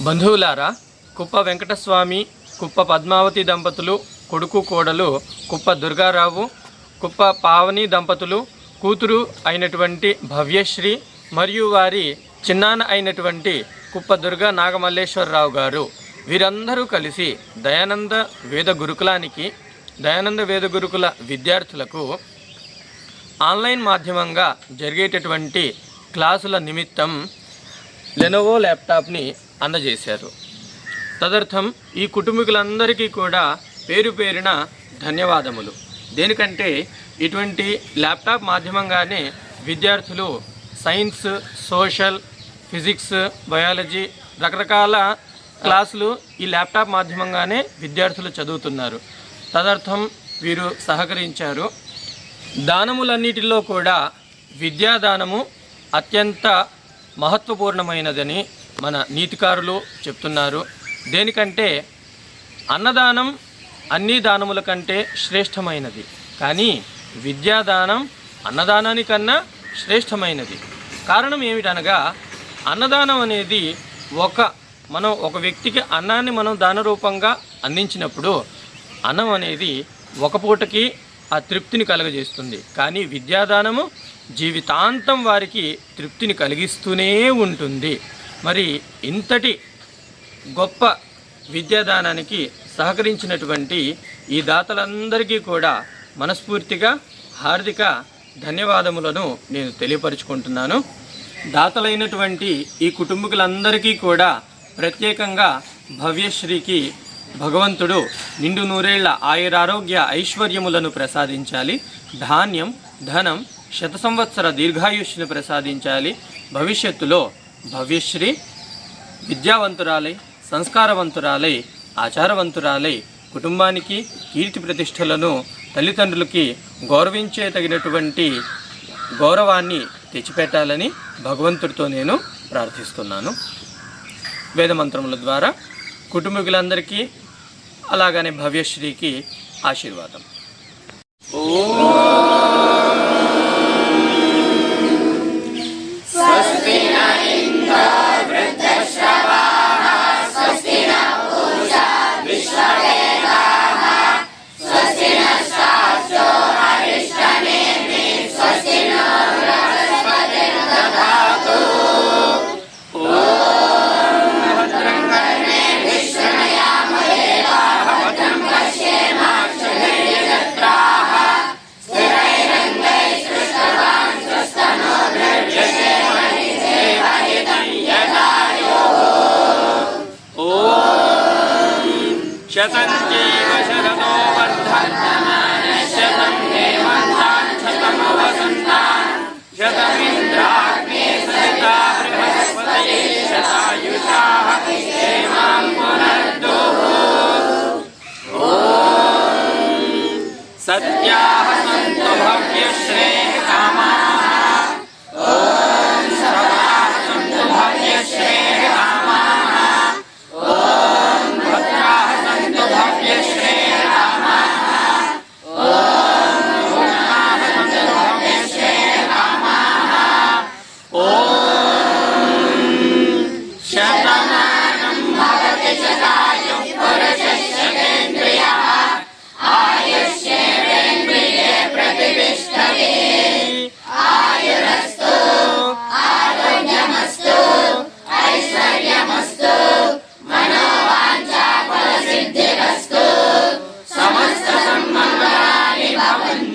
బంధువులారా కుప్ప వెంకటస్వామి కుప్ప పద్మావతి దంపతులు కొడుకు కోడలు కుప్ప దుర్గారావు కుప్ప పావని దంపతులు కూతురు అయినటువంటి భవ్యశ్రీ మరియు వారి చిన్నాన్న అయినటువంటి కుప్ప దుర్గా నాగమల్లేశ్వరరావు గారు. వీరందరూ కలిసి దయానంద వేద గురుకులానికి దయానంద వేద గురుకుల విద్యార్థులకు ఆన్లైన్ మాధ్యమంగా జరిగేటటువంటి క్లాసుల నిమిత్తం లెనోవో ల్యాప్టాప్ని అందజేశారు. తదర్థం ఈ కుటుంబీకులందరికీ కూడా పేరు పేరిన ధన్యవాదములు. దేనికంటే ఇటువంటి ల్యాప్టాప్ మాధ్యమంగానే విద్యార్థులు సైన్స్ సోషల్ ఫిజిక్స్ బయాలజీ రకరకాల క్లాసులు ఈ ల్యాప్టాప్ మాధ్యమంగానే విద్యార్థులు చదువుతున్నారు. తదర్థం వీరు సహకరించారు. దానములన్నిటిలో కూడా విద్యాదానము అత్యంత మహత్వపూర్ణమైనదని మన నీతికారులు చెప్తున్నారు. దేనికంటే అన్నదానం అన్ని దానముల కంటే శ్రేష్టమైనది. కానీ విద్యాదానం అన్నదానానికన్నా శ్రేష్టమైనది. కారణం ఏమిటనగా అన్నదానం అనేది ఒక మనం ఒక వ్యక్తికి అన్నాన్ని మనం దాన రూపంగా అందించినప్పుడు అన్నం అనేది ఒక పూటకి ఆ తృప్తిని కలగజేస్తుంది. కానీ విద్యాదానము జీవితాంతం వారికి తృప్తిని కలిగిస్తూనే ఉంటుంది. మరి ఇంతటి గొప్ప విద్యాదానానికి సహకరించినటువంటి ఈ దాతలందరికీ కూడా మనస్ఫూర్తిగా హార్దిక ధన్యవాదములను నేను తెలియపరుచుకుంటున్నాను. దాతలైనటువంటి ఈ కుటుంబకులందరికీ కూడా ప్రత్యేకంగా భవ్యశ్రీకి భగవంతుడు నిండు నూరేళ్ళ ఆయురారోగ్య ఐశ్వర్యములను ప్రసాదించాలి. ధాన్యం ధనం శత సంవత్సర దీర్ఘాయుష్ను ప్రసాదించాలి. భవిష్యత్తులో భవ్యశ్రీ విద్యావంతురాలై సంస్కారవంతురాలై ఆచారవంతురాలై కుటుంబానికి కీర్తి ప్రతిష్టలను తల్లిదండ్రులకి గౌరవించే తగినటువంటి గౌరవాన్ని తెచ్చిపెట్టాలని భగవంతుడితో నేను ప్రార్థిస్తున్నాను. వేదమంత్రముల ద్వారా కుటుంబీకులందరికీ అలాగనే భవ్యశ్రీకి ఆశీర్వాదం. शतञ्च शरतोवर्धर्जनानि शतं जीवान्ताक्षतमवसन्तान् शतमिन्द्राग्नि सविता बृहस्पतैः शतायुषाः श्रीमाम् पुनर्दो सत्याः सन्तो भव्येकामा शपमानं भवति सदा पुरुषश्चेन्द्रियः आयुष्येन्द्रिये प्रतिष्ठते आयुरस्तु आरोग्यमस्तु ऐश्वर्यमस्तु मनोवाञ्छा फलसिद्धिरस्तु समस्तसम्मङ्गलानि भवन्तु